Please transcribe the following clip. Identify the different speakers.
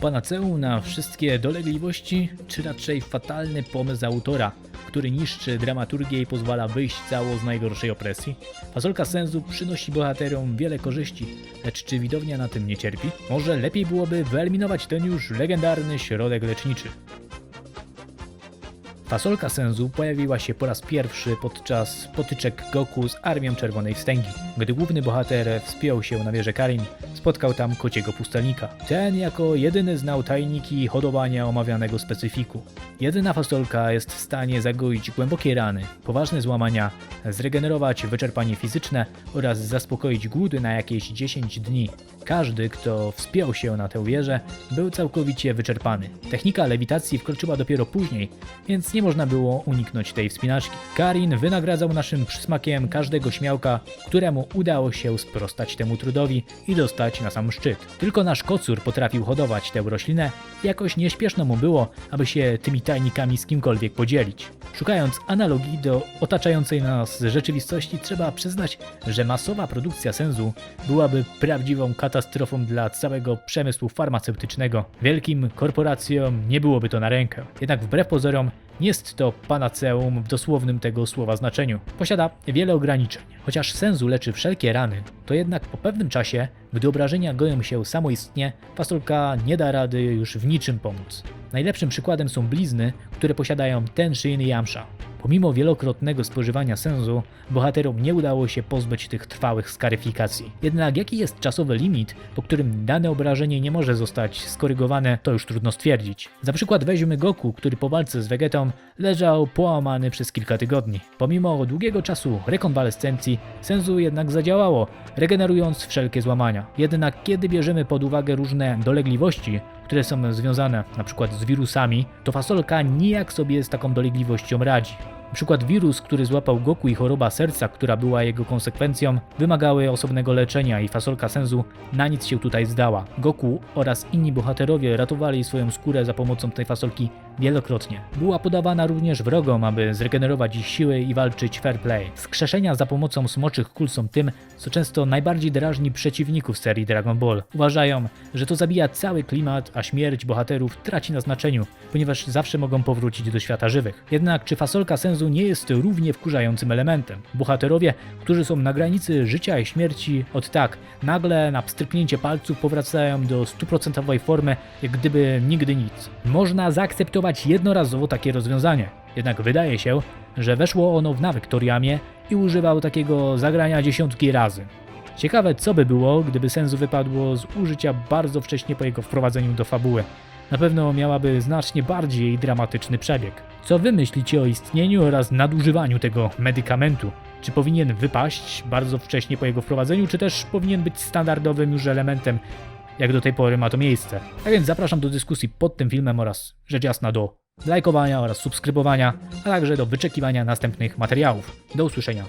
Speaker 1: Panaceum na wszystkie dolegliwości, czy raczej fatalny pomysł autora, który niszczy dramaturgię i pozwala wyjść cało z najgorszej opresji? Fasolka sensu przynosi bohaterom wiele korzyści, lecz czy widownia na tym nie cierpi? Może lepiej byłoby wyeliminować ten już legendarny środek leczniczy. Fasolka Senzu pojawiła się po raz pierwszy podczas potyczek Goku z Armią Czerwonej Wstęgi. Gdy główny bohater wspiął się na wieżę Karin, spotkał tam kociego pustelnika. Ten jako jedyny znał tajniki hodowania omawianego specyfiku. Jedyna fasolka jest w stanie zagoić głębokie rany, poważne złamania, zregenerować wyczerpanie fizyczne oraz zaspokoić głód na jakieś 10 dni. Każdy, kto wspiął się na tę wieżę, był całkowicie wyczerpany. Technika lewitacji wkroczyła dopiero później, więc nie można było uniknąć tej wspinaczki. Karin wynagradzał naszym przysmakiem każdego śmiałka, któremu udało się sprostać temu trudowi i dostać na sam szczyt. Tylko nasz kocur potrafił hodować tę roślinę, jakoś nieśpieszno mu było, aby się tymi tajnikami z kimkolwiek podzielić. Szukając analogii do otaczającej nas rzeczywistości, trzeba przyznać, że masowa produkcja sensu byłaby prawdziwą katastrofą dla całego przemysłu farmaceutycznego. Wielkim korporacjom nie byłoby to na rękę. Jednak wbrew pozorom jest to panaceum w dosłownym tego słowa znaczeniu. Posiada wiele ograniczeń. Chociaż sensu leczy wszelkie rany, to jednak po pewnym czasie, gdy obrażenia goją się samoistnie, fasolka nie da rady już w niczym pomóc. Najlepszym przykładem są blizny, które posiadają Tenshin i Yamsha. Pomimo wielokrotnego spożywania sensu, bohaterom nie udało się pozbyć tych trwałych skaryfikacji. Jednak jaki jest czasowy limit, po którym dane obrażenie nie może zostać skorygowane, to już trudno stwierdzić. Za przykład weźmy Goku, który po walce z Vegetą leżał połamany przez kilka tygodni. Pomimo długiego czasu rekonwalescencji, sensu jednak zadziałało, regenerując wszelkie złamania. Jednak kiedy bierzemy pod uwagę różne dolegliwości, które są związane np. z wirusami, to fasolka nijak sobie z taką dolegliwością radzi. Na przykład wirus, który złapał Goku i choroba serca, która była jego konsekwencją, wymagały osobnego leczenia i fasolka sensu na nic się tutaj zdała. Goku oraz inni bohaterowie ratowali swoją skórę za pomocą tej fasolki wielokrotnie. Była podawana również wrogom, aby zregenerować ich siły i walczyć fair play. Skrzeszenia za pomocą smoczych kul są tym, co często najbardziej drażni przeciwników serii Dragon Ball. Uważają, że to zabija cały klimat, a śmierć bohaterów traci na znaczeniu, ponieważ zawsze mogą powrócić do świata żywych. Jednak czy fasolka sensu nie jest równie wkurzającym elementem? Bohaterowie, którzy są na granicy życia i śmierci, od tak, nagle na pstryknięcie palców powracają do stuprocentowej formy, jak gdyby nigdy nic. Można zaakceptować jednorazowo takie rozwiązanie, jednak wydaje się, że weszło ono w nawyk Toriamie i używał takiego zagrania dziesiątki razy. Ciekawe, co by było, gdyby sensu wypadło z użycia bardzo wcześnie po jego wprowadzeniu do fabuły. Na pewno miałaby znacznie bardziej dramatyczny przebieg. Co wy myślicie o istnieniu oraz nadużywaniu tego medykamentu? Czy powinien wypaść bardzo wcześnie po jego wprowadzeniu, czy też powinien być standardowym już elementem, jak do tej pory ma to miejsce? A więc zapraszam do dyskusji pod tym filmem oraz rzecz jasna do lajkowania oraz subskrybowania, a także do wyczekiwania następnych materiałów. Do usłyszenia.